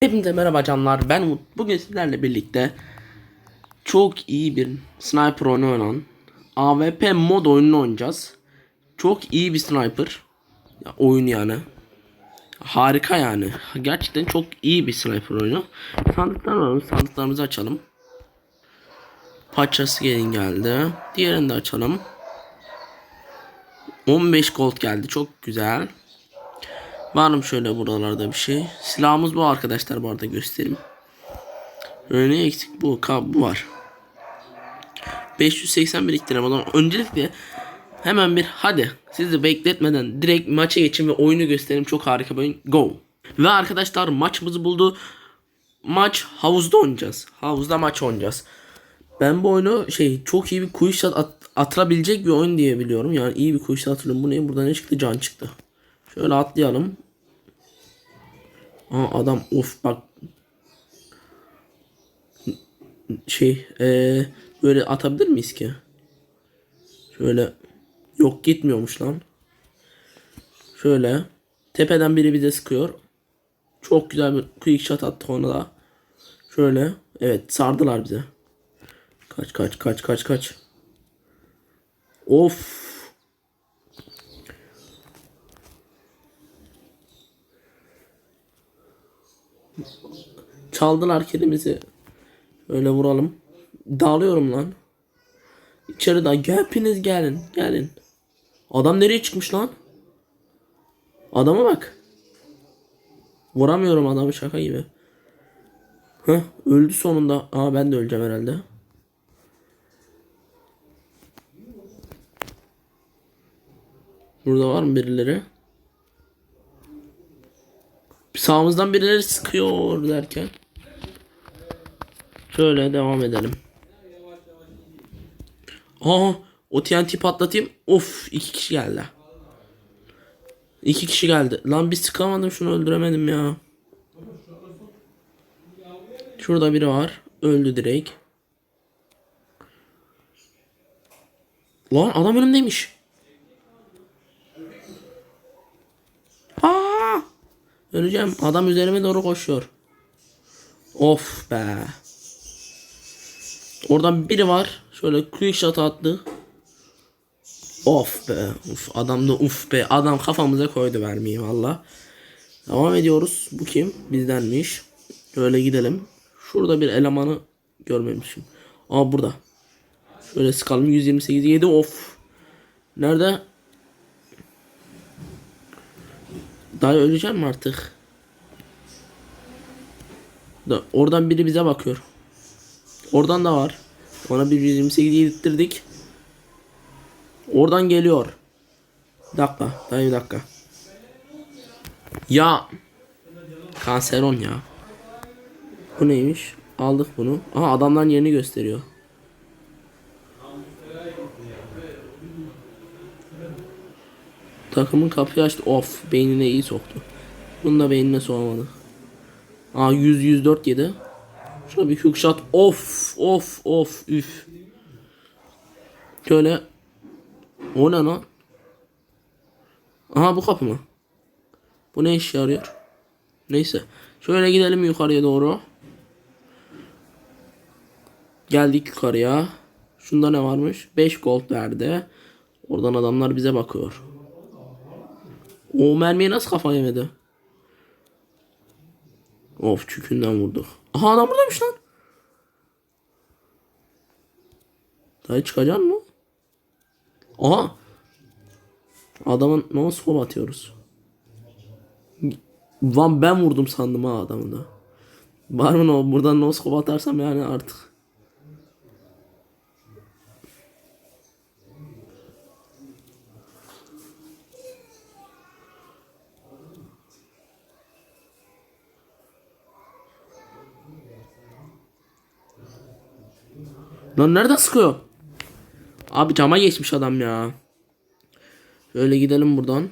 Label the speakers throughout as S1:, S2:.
S1: Hepinize merhaba canlar ben Umut. Bugün sizlerle birlikte çok iyi bir sniper oyunu oynanan AWP mod oyununu oynayacağız. Çok iyi bir sniper ya, oyun yani. Harika yani. Gerçekten çok iyi bir sniper oyunu. Sandıklar var. Sandıklarımızı açalım. Paçası gelin geldi. Diğerini de açalım. 15 gold geldi. Çok güzel. Var mı şöyle buralarda bir şey? Silahımız bu arkadaşlar bu arada göstereyim. Öyle eksik bu. Bu var. 580 biriktirelim o zaman. Öncelikle hemen bir hadi sizi bekletmeden direkt maça geçin ve oyunu göstereyim. Çok harika bir oyun. Go. Ve arkadaşlar maçımızı buldu. Maç havuzda oynayacağız. Havuzda maç oynayacağız. Ben bu oyunu şey çok iyi bir shot at, atılabilecek bir oyun diye biliyorum. Yani iyi bir shot atıyorum. Bu ne? Burada ne çıktı? Can çıktı. Şöyle atlayalım. Aa adam of bak. Şey eee böyle atabilir miyiz ki? Şöyle yok gitmiyormuş lan. Şöyle tepeden biri bize sıkıyor. Çok güzel bir quick shot attık ona da. Şöyle evet sardılar bize. Kaç kaç kaç kaç kaç. Of Çaldılar kedimizi. Öyle vuralım. Dağılıyorum lan. İçeri daha hepiniz gelin. Gelin. Adam nereye çıkmış lan? Adama bak. Vuramıyorum adamı şaka gibi. Heh, öldü sonunda. Aa ben de öleceğim herhalde. Burada var mı birileri? Sağımızdan birileri sıkıyor derken. Şöyle devam edelim. Aa, o TNT patlatayım. Of iki kişi geldi. İki kişi geldi. Lan bir sıkamadım şunu öldüremedim ya. Şurada biri var. Öldü direkt. Lan adam önümdeymiş. Aa! Öleceğim. Adam üzerime doğru koşuyor. Of be. Oradan biri var. Şöyle quick shot attı. Of be. Uf adam da uf be. Adam kafamıza koydu vermeyi valla. Devam ediyoruz. Bu kim? Bizdenmiş. Şöyle gidelim. Şurada bir elemanı görmemişim. Aa burada. Şöyle sıkalım. 128 7 of. Nerede? Daha öleceğim mi artık? Da, oradan biri bize bakıyor. Oradan da var. Ona bir 128 yedirttirdik. Oradan geliyor. Bir dakika. Daha bir dakika. Ya. Kanseron ya. Bu neymiş? Aldık bunu. Aha adamların yerini gösteriyor. Takımın kapıyı açtı. Of beynine iyi soktu. Bunu da beynine soğamadı. Aa 100 104 yedi. Şuna bir hook shot. Of of of üf. Şöyle. O ne lan? Aha bu kapı mı? Bu ne işe yarıyor? Neyse. Şöyle gidelim yukarıya doğru. Geldik yukarıya. Şunda ne varmış? 5 gold verdi. Oradan adamlar bize bakıyor. O mermiye nasıl kafa yemedi? Of çükünden vurduk. Aha adam buradaymış lan. Daha çıkacak mı? Aha. Adamın no scope atıyoruz. Van ben vurdum sandım ha adamı da. Var mı no buradan no scope atarsam yani artık. Lan nereden sıkıyor? Abi cama geçmiş adam ya. Şöyle gidelim buradan.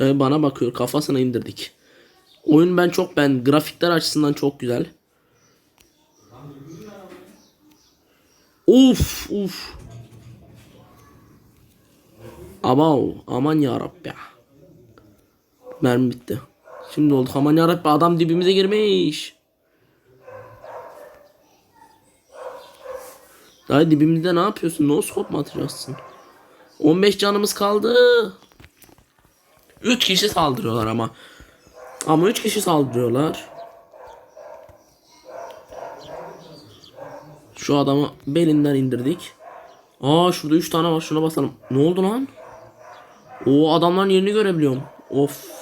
S1: Ee, bana bakıyor. Kafasına indirdik. Oyun ben çok ben grafikler açısından çok güzel. Uf uf. Abav aman yarabbi. Mermi bitti. Şimdi oldu aman yarabbi adam dibimize girmiş. Daha dibimizde ne yapıyorsun? No scope mu atacaksın? 15 canımız kaldı. 3 kişi saldırıyorlar ama. Ama 3 kişi saldırıyorlar. Şu adamı belinden indirdik. Aa şurada 3 tane var. Şuna basalım. Ne oldu lan? O adamların yerini görebiliyorum. Of.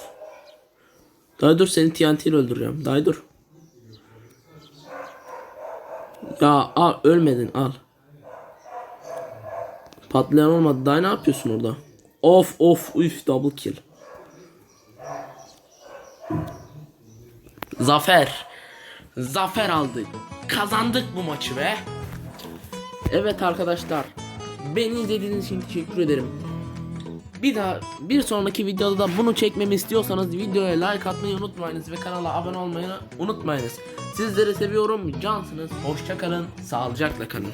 S1: Dayı dur seni TNT ile öldüreceğim. Dayı dur. Ya al ölmedin al. Patlayan olmadı. Dayı ne yapıyorsun orada? Of of üf double kill. Zafer. Zafer aldık. Kazandık bu maçı be. Evet arkadaşlar. Beni izlediğiniz için teşekkür ederim. Bir daha bir sonraki videoda da bunu çekmemi istiyorsanız videoya like atmayı unutmayınız ve kanala abone olmayı unutmayınız. Sizleri seviyorum. Cansınız. Hoşça kalın. Sağlıcakla kalın.